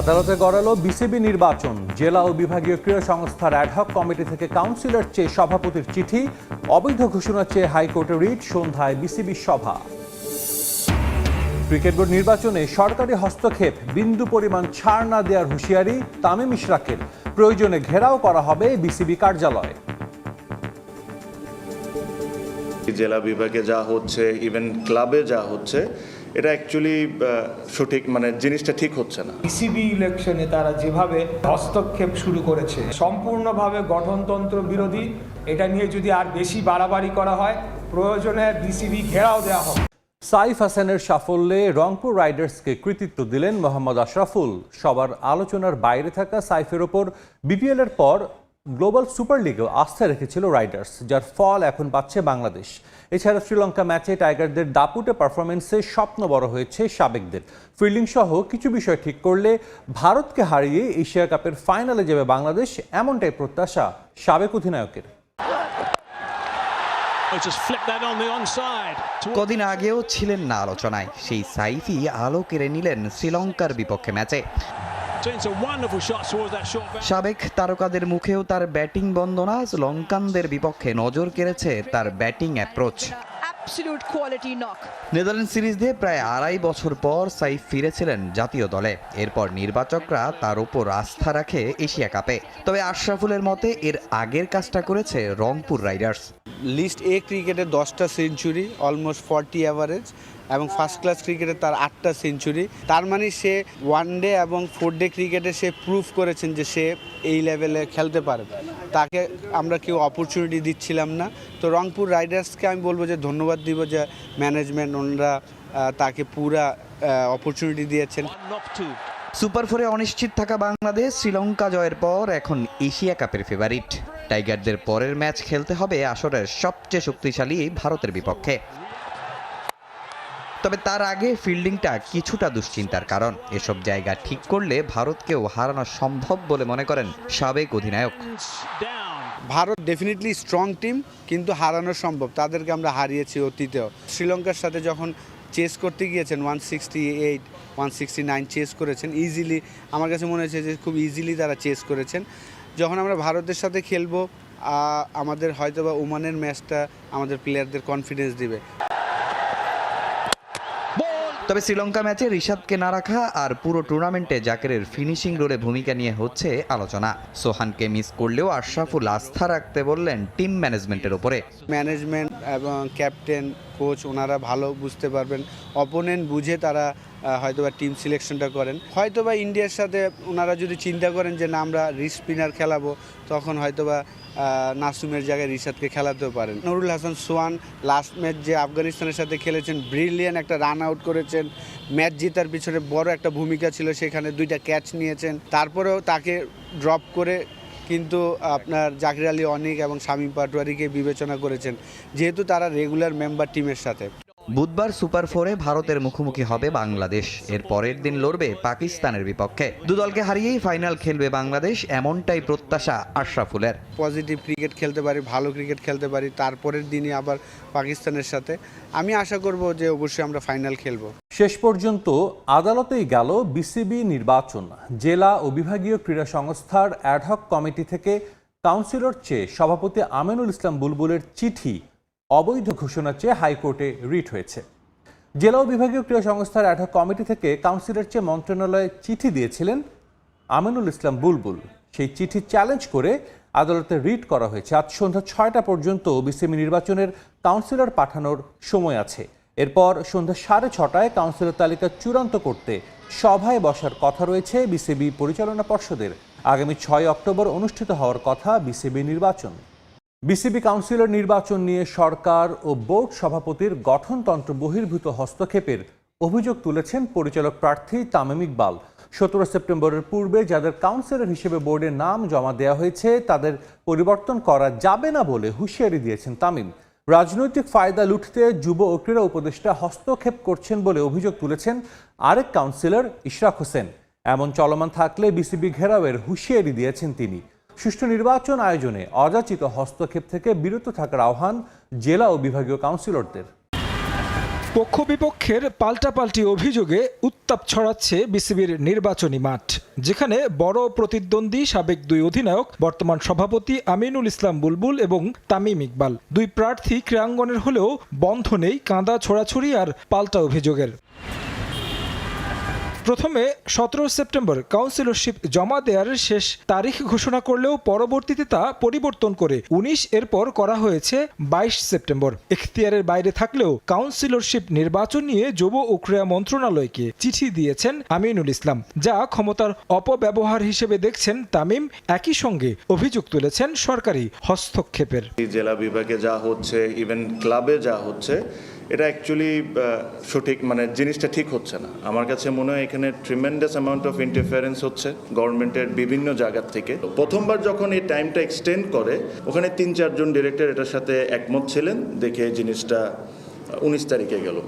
আদালতে গড়ালো বিসিবি নির্বাচন। জেলা ও বিভাগীয় ক্রীড়া সংস্থার অ্যাডহক কমিটি থেকে কাউন্সিলর চেয়ে সভাপতির চিঠি, অবৈধ ঘোষণা চেয়ে হাইকোর্টে রিট সন্ধ্যায় বিসিবি সভা। ক্রিকেট বোর্ড নির্বাচনে সরকারি হস্তক্ষেপ, বিন্দু পরিমাণ ছাড় না দেওয়ার হুঁশিয়ারি তামিম ইশরাকের। প্রয়োজনে ঘেরাও করা হবে বিসিবি কার্যালয়। জেলা বিভাগে যা হচ্ছে ইভেন ক্লাবে যা হচ্ছে এটা অ্যাকচুয়ালি সঠিক মানে জিনিসটা ঠিক হচ্ছে না। ইসিবি ইলেকশনে তারা যেভাবে হস্তক্ষেপ শুরু করেছে সম্পূর্ণভাবে গঠনতন্ত্র বিরোধী এটা নিয়ে যদি আর বেশি বাড়াবাড়ি করা হয় প্রয়োজনে বিসিবি ঘেরাও দেওয়া হবে। সাইফ হাসানের সাফল্যে রংপুর রাইডার্সকে কৃতিত্ব দিলেন মোহাম্মদ আশরাফুল। সবার আলোচনার বাইরে থাকা সাইফের ওপর বিপিএলের পর গ্লোবাল সুপার লিগেও আস্থা রেখেছিল রাইডার্স যার ফল এখন পাচ্ছে বাংলাদেশ। এছাড়া শ্রীলঙ্কা ম্যাচে টাইগারদের দাপুটে পারফরমেন্সে স্বপ্ন বড় হয়েছে সাবেকদের। ফিল্ডিং সহ কিছু বিষয় ঠিক করলে ভারতকে হারিয়ে এশিয়া কাপের ফাইনালে যাবে বাংলাদেশ এমনটাই প্রত্যাশা সাবেক অধিনায়কের। কদিন আগেও ছিলেন না আলোচনায়। সেই সাইফি আলো কেড়ে নিলেন শ্রীলঙ্কার বিপক্ষে ম্যাচে। Turns a wonderful shot towards that short boundary. সাবেক তারকাদের মুখেও তার ব্যাটিং বন্দনা লঙ্কানদের বিপক্ষে নজর কেড়েছে তার batting approach absolute quality knock. Netherland series দিয়ে প্রায় আড়াই বছর পর সাইফ ফিরেছিলেন জাতীয় দলে। এরপর নির্বাচকরা তার উপর আস্থা রাখে এশিয়া কাপে। তবে আশরাফুলের মতে এর আগের কাজটা করেছে রংপুর রাইডার্স। লিস্ট এ ক্রিকেটে দশটা সেঞ্চুরি অলমোস্ট ফর্টি অ্যাভারেজ এবং ফার্স্ট ক্লাস ক্রিকেটে তার আটটা সেঞ্চুরি তার মানে সে ওয়ান ডে এবং ফোর ডে ক্রিকেটে সে প্রুফ করেছেন যে সে এই লেভেলে খেলতে পারে তাকে আমরা কেউ অপরচুনিটি দিচ্ছিলাম না। তো রংপুর রাইডার্সকে আমি বলব যে ধন্যবাদ দিব যে ম্যানেজমেন্ট ওনারা তাকে পুরা অপরচুনিটি দিয়েছেন. সুপার ফোরে অনিশ্চিত থাকা বাংলাদেশ, শ্রীলঙ্কা জয়ের পর এখন এশিয়া কাপের ফেভারিট টাইগারদের পরের ম্যাচ খেলতে হবে আসরের সবচেয়ে শক্তিশালী ভারতের বিপক্ষে। তবে তার আগে ফিল্ডিংটা কিছুটা দুশ্চিন্তার কারণ। এসব জায়গা ঠিক করলে ভারতকেও হারানো সম্ভব বলে মনে করেন সাবেক অধিনায়ক। ভারত ডেফিনেটলি স্ট্রং টিম কিন্তু হারানো সম্ভব। তাদেরকে আমরা হারিয়েছি অতীতেও। শ্রীলঙ্কার সাথে যখন চেস করতে গিয়েছেন one sixty eight one sixty nine chase করেছেন ইজিলি আমার কাছে মনে হয়েছে যে খুব ইজিলি তারা চেস করেছেন। যখন আমরা ভারতের সাথে খেলব আমাদের হয়তোবা ওমানের ম্যাচটা আমাদের প্লেয়ারদের কনফিডেন্স দিবে। তবে শ্রীলঙ্কা ম্যাচে ঋষাদকে না রাখা আর পুরো টুর্নামেন্টে জাকেরের ফিনিশিং রোলে ভূমিকা নিয়ে হচ্ছে আলোচনা। সোহানকে মিস করলেও আশরাফুল আস্থা রাখতে বললেন টিম ম্যানেজমেন্টের ওপরে। ম্যানেজমেন্ট এবং ক্যাপ্টেন, কোচ ওনারা ভালো বুঝতে পারবেন। অপোনেন্ট বুঝে তারা হয়তোবা টিম সিলেকশনটা করেন। হয়তোবা ইন্ডিয়ার সাথে ওনারা যদি চিন্তা করেন যে, না, আমরা রিস স্পিনার খেলাবো, তখন হয়তোবা নাসুমের জায়গায় রিশাদকে খেলাতেও পারেন। নুরুল হাসান সোয়ান লাস্ট ম্যাচ যে আফগানিস্তানের সাথে খেলেছেন ব্রিলিয়ান একটা রান আউট করেছেন। ম্যাচ জেতার পিছনে বড় একটা ভূমিকা ছিল, সেখানে দুইটা ক্যাচ নিয়েছেন। তারপরেও তাকে ড্রপ করে কিন্তু আপনার জাকির আলী অনিক এবং শামীম পাটোয়ারিকে বিবেচনা করেছেন। যেহেতু তারা রেগুলার মেম্বার টিমের সাথে। বুধবার সুপার ফোরে ভারতের মুখোমুখি হবে বাংলাদেশ। এর পরের দিন লড়বে পাকিস্তানের বিপক্ষে। দুদলকে হারিয়েই ফাইনাল খেলবে বাংলাদেশ এমনটাই প্রত্যাশা আশরাফুলের। পজিটিভ ক্রিকেট খেলতে পারি ভালো ক্রিকেট খেলতে পারি তারপরের দিনই আবার পাকিস্তানের সাথে। আমি আশা করব যে অবশ্যই আমরা ফাইনাল খেলব। শেষ পর্যন্ত আদালতেই গেল বিসিবি নির্বাচন। জেলা ও বিভাগীয় ক্রীড়া সংস্থার অ্যাডহক কমিটি থেকে কাউন্সিলর চেয়ে সভাপতি আমিনুল ইসলাম বুলবুলের চিঠি অবৈধ ঘোষণার চেয়ে হাইকোর্টে রিট হয়েছে। জেলা ও বিভাগীয় ক্রীড়া সংস্থার অ্যাডহক কমিটি থেকে কাউন্সিলর চেয়ে মন্ত্রণালয়ে চিঠি দিয়েছিলেন আমিনুল ইসলাম বুলবুল। সেই চিঠি চ্যালেঞ্জ করে আদালতে রিট করা হয়েছে। আজ সন্ধ্যা ছয়টা পর্যন্ত বিসিবি নির্বাচনের কাউন্সিলর পাঠানোর সময় আছে। এরপর সন্ধ্যা সাড়ে ছটায় কাউন্সিলর তালিকা চূড়ান্ত করতে সভায় বসার কথা রয়েছে বিসিবি পরিচালনা পর্ষদের। আগামী ছয় অক্টোবর অনুষ্ঠিত হওয়ার কথা বিসিবি নির্বাচন। বিসিবি কাউন্সিলর নির্বাচন নিয়ে সরকার ও বোর্ড সভাপতির গঠনতন্ত্র বহির্ভূত হস্তক্ষেপের অভিযোগ তুলেছেন পরিচালক প্রার্থী তামিম ইকবাল। সতেরো সেপ্টেম্বরের পূর্বে যাদের কাউন্সিলর হিসেবে বোর্ডের নাম জমা দেওয়া হয়েছে, তাদের পরিবর্তন করা যাবে না বলে হুঁশিয়ারি দিয়েছেন তামিম। রাজনৈতিক ফায়দা লুটতে যুব ও ক্রীড়া উপদেষ্টা হস্তক্ষেপ করছেন বলে অভিযোগ তুলেছেন আরেক কাউন্সিলর ইশরাক হোসেন। এমন চলমান থাকলে বিসিবি ঘেরাওয়ের হুঁশিয়ারি দিয়েছেন তিনি। সুষ্ঠু নির্বাচন আয়োজনে অযাচিত হস্তক্ষেপ থেকে বিরত থাকার আহ্বান জেলা ও বিভাগীয় কাউন্সিলরদের। পক্ষ বিপক্ষের পাল্টাপাল্টি অভিযোগে উত্তাপ ছড়াচ্ছে বিসিবির নির্বাচনী মাঠ, যেখানে বড় প্রতিদ্বন্দ্বী সাবেক দুই অধিনায়ক বর্তমান সভাপতি আমিনুল ইসলাম বুলবুল এবং তামিম ইকবাল। দুই প্রার্থী ক্রীড়াঙ্গনের হলেও বন্ধ নেই কাঁদা ছোড়াছুড়ি আর পাল্টা অভিযোগের। প্রথমে সতেরো সেপ্টেম্বর কাউন্সিলরশিপ জমা দেওয়ার শেষ তারিখ ঘোষণা করলেও পরবর্তীতে তা পরিবর্তন করে উনিশ এরপর করা হয়েছে বাইশ সেপ্টেম্বর। এখতিয়ারের বাইরে থাকলেও কাউন্সিলরশিপ নির্বাচন নিয়ে যুব ও ক্রীড়া মন্ত্রণালয়কে চিঠি দিয়েছেন আমিনুল ইসলাম, যা ক্ষমতার অপব্যবহার হিসেবে দেখছেন তামিম, একই সঙ্গে অভিযোগ তুলেছেন সরকারি হস্তক্ষেপের। জেলা বিভাগে যা হচ্ছে ইভেন ক্লাবে যা হচ্ছে এটা অ্যাকচুয়ালি সঠিক মানে জিনিসটা ঠিক হচ্ছে না। আমার কাছে মনে হয় এখানে ট্রিমেন্ডাস অ্যামাউন্ট অফ ইন্টারফারেন্স হচ্ছে গভর্নমেন্টের বিভিন্ন জায়গার থেকে। প্রথমবার যখন এই টাইমটা এক্সটেন্ড করে, ওখানে তিন, চারজন ডিরেক্টর এটার সাথে একমত ছিলেন, দেখে জিনিসটা উনিশ তারিখে গেল।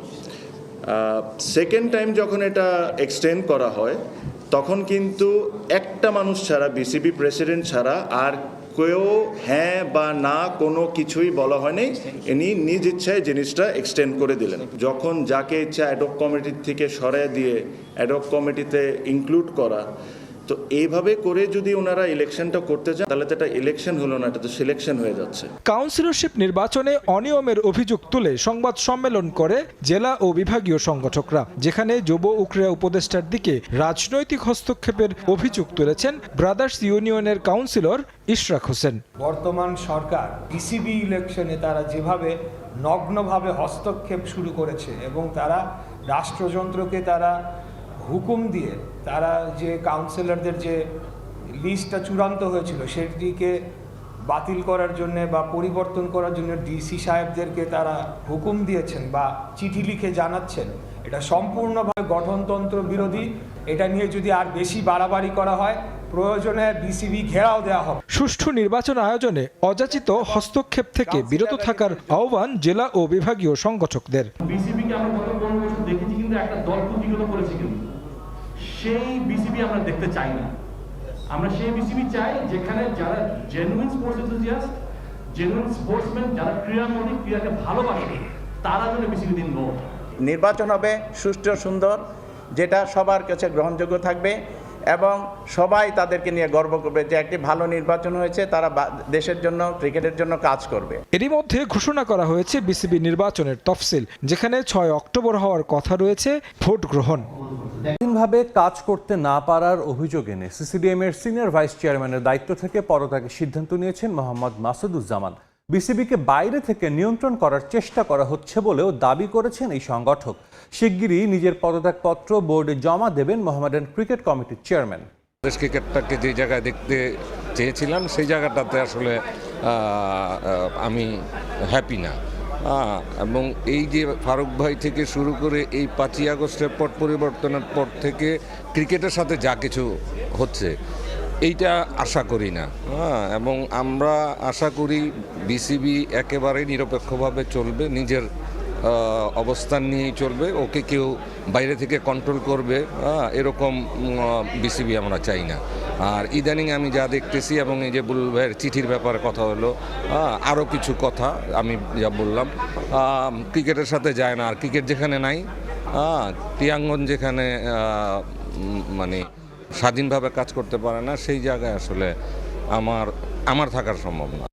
সেকেন্ড টাইম যখন এটা এক্সটেন্ড করা হয়, তখন কিন্তু একটা মানুষ ছাড়া বিসিবি প্রেসিডেন্ট ছাড়া আর কেউ হ্যাঁ বা না কোনো কিছুই বলা হয়নি। ইনি নিজ ইচ্ছায় জিনিসটা এক্সটেন্ড করে দিলেন। যখন যাকে ইচ্ছা অ্যাডক কমিটির থেকে সরে দিয়ে অ্যাডক কমিটিতে ইনক্লুড করা তো এইভাবে করে যদি ওনারা ইলেকশনটা করতে চান তাহলে তো এটা ইলেকশন হলো না এটা তো সিলেকশন হয়ে যাচ্ছে। কাউন্সিলরশিপ নির্বাচনে অনিয়মের অভিযোগ তুলে সংবাদ সম্মেলন করে জেলা ও বিভাগীয় সংগঠকরা যেখানে যুব ও ক্রীড়া উপদেষ্টার দিকে রাজনৈতিক হস্তক্ষেপের অভিযোগ তুলেছেন ব্রাদার্স ইউনিয়নের কাউন্সিলর ইশরাক হোসেন। বর্তমান সরকার বিসিবি ইলেকশনে তারা যেভাবে নগ্নভাবে হস্তক্ষেপ শুরু করেছে এবং তারা রাষ্ট্রযন্ত্রকে তারা হুকুম দিয়ে তারা যে কাউন্সিলরদের যে লিস্টটা চূড়ান্ত হয়েছিল সেটিকে বাতিল করার জন্যে বা পরিবর্তন করার জন্য ডিসি সাহেবদেরকে তারা হুকুম দিয়েছেন বা চিঠি লিখে জানাচ্ছেন। এটা সম্পূর্ণভাবে গঠনতন্ত্র বিরোধী। এটা নিয়ে যদি আর বেশি বাড়াবাড়ি করা হয় প্রয়োজনে বিসিবি ঘেরাও দেওয়া হবে। সুষ্ঠু নির্বাচন আয়োজনে অযাচিত হস্তক্ষেপ থেকে বিরত থাকার আহ্বান জেলা ও বিভাগীয় সংগঠকদের। বিসিবিকে আমরা গত পনেরো বছর দেখেছি কিন্তু একটা দল প্রতিগত করেছে কিন্তু। সেই বিসিবি আমরা দেখতে চাই না। আমরা সেই বিসিবি চাই যেখানে যারা genuine sports enthusiast genuine sportsman যারা ক্রীড়ামোদী ক্রীড়াকে ভালোবাসে তারা যেন বিসিবি দিন ভোট নির্বাচন হবে সুষ্ঠু সুন্দর যেটা সবার কাছে গ্রহণযোগ্য থাকবে এবং সবাই তাদেরকে নিয়ে গর্ব করবে যে একটি ভালো নির্বাচন হয়েছে তারা বা- দেশের জন্য ক্রিকেটের জন্য কাজ করবে। এরই মধ্যে ঘোষণা করা হয়েছে বিসিবি নির্বাচনের তফসিল যেখানে ছয় অক্টোবর হওয়ার কথা রয়েছে ভোট গ্রহণ। স্বাধীনভাবে কাজ করতে না পারার অভিযোগ এনে সিসিডিএম এর সিনিয়র ভাইস চেয়ারম্যানের দায়িত্ব থেকে পদত্যাগের সিদ্ধান্ত নিয়েছেন মোহাম্মদ মাসুদুজ্জামান। বিসিবিকে বাইরে থেকে নিয়ন্ত্রণ করার চেষ্টা করা হচ্ছে বলেও দাবি করেছেন এই সংগঠক। শিগগিরই নিজের পদত্যাগপত্র বোর্ডে জমা দেবেন মোহামেডান ক্রিকেট কমিটির চেয়ারম্যান। দেশ ক্রিকেটটাকে যে জায়গায় দেখতে চেয়েছিলাম, সেই জায়গাটাতে আসলে আমি হ্যাপি না। এবং এই যে ফারুক ভাই থেকে শুরু করে এই পাঁচই আগস্টের পট পরিবর্তনের পর থেকে ক্রিকেটের সাথে যা কিছু হচ্ছে, এইটা আশা করি না। হ্যাঁ এবং আমরা আশা করি বিসিবি একেবারেই নিরপেক্ষভাবে চলবে, নিজের অবস্থান নিয়েই চলবে। ওকে কেউ বাইরে থেকে কন্ট্রোল করবে। এরকম বিসিবি আমরা চাই না। আর ইদানিং আমি যা দেখতেছি এবং এই যে ভাইয়ের চিঠির ব্যাপারে কথা হলো আরও কিছু কথা আমি যা বললাম। ক্রিকেটের সাথে যায় না। আর ক্রিকেট যেখানে নাই টিয়াঙ্গন যেখানে মানে স্বাধীনভাবে কাজ করতে পারে না, সেই জায়গায় আসলে আমার আমার থাকার সম্ভব না।